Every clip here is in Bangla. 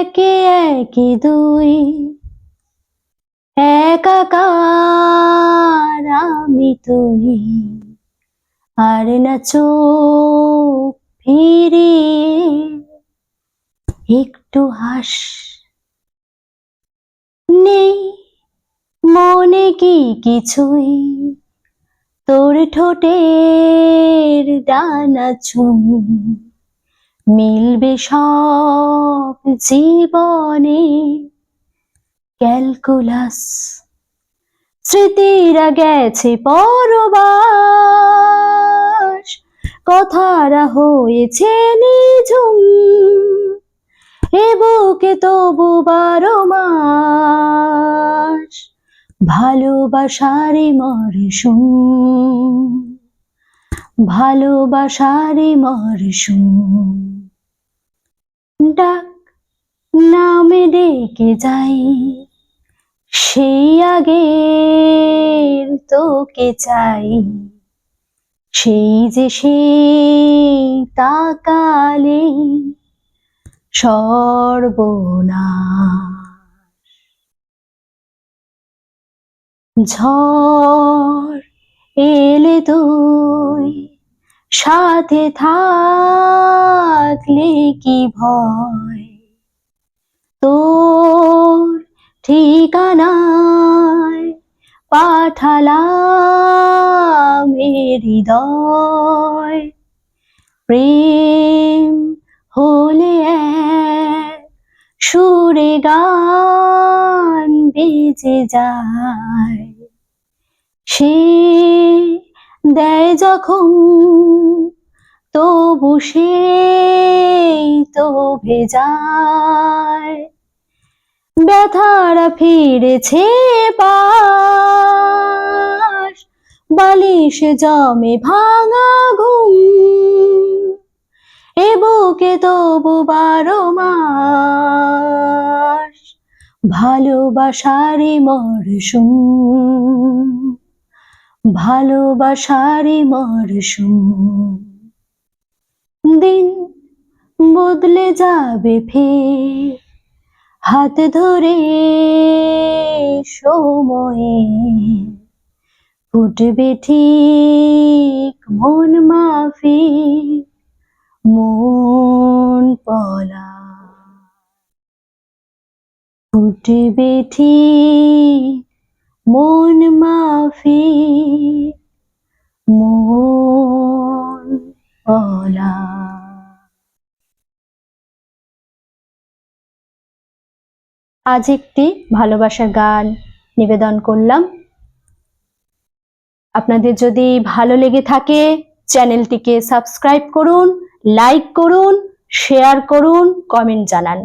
একে একে দুই। একাকার আমি তুই। আর না চোখ ফিরিয়ে একটু হাস। নেই মনে কি কিছুই? তোর ঠোঁটের ডানা ছুঁই। মিলবে সব জীবনে ক্যালকুলাস। স্মৃতিরা গেছে পরবাস, কথারা হয়েছে নিঝুম, এ বুকে তবু বারো মাস, ভালোবাসারে মরশুম ভালোবাসারে মরশুম। ডাক নামে ডেকে যাই। সেই আগে তোকে চাই। সেই যে সেই তাকালে সর্বনাশ। ঝড় এলে তুই সাথে থাকলে কি ভয়? তোর ঠিকানায় পাঠালাম হৃদয়। প্রেম হলে সুরে গান বেজে যায়। সে দেয় যখন, তবু সেই তো ভেজায়। ব্যথারা ফিরেছে পাশ, বালিশ জমে ভাঙা ঘুম। এ বুকে তবু বারো মাস ভালোবাসারে মরশুম। ভালোবাসারে মরশুম। দিন বদলে যাবে ফের। হাত ধরে সময়ে ফুটবে ঠিক মন মাফি মন পলা। ফুটবে ঠিক মন মাফি পলা আজ একটি ভালোবাসার গান নিবেদন করলাম। আপনাদের যদি ভালো লেগে থাকে, চ্যানেলটিকে সাবস্ক্রাইব করুন, লাইক করুন, শেয়ার করুন, কমেন্ট জানান।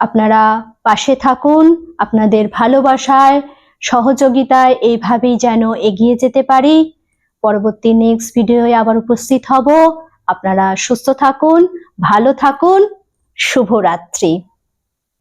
আপনারা পাশে থাকুন, আপনাদের ভালোবাসায়, সহযোগিতায় এইভাবেই যেন এগিয়ে যেতে পারি। পরবর্তী নেক্সট ভিডিওয়ে আবার উপস্থিত হব। আপনারা সুস্থ থাকুন ভালো থাকুন শুভরাত্রি।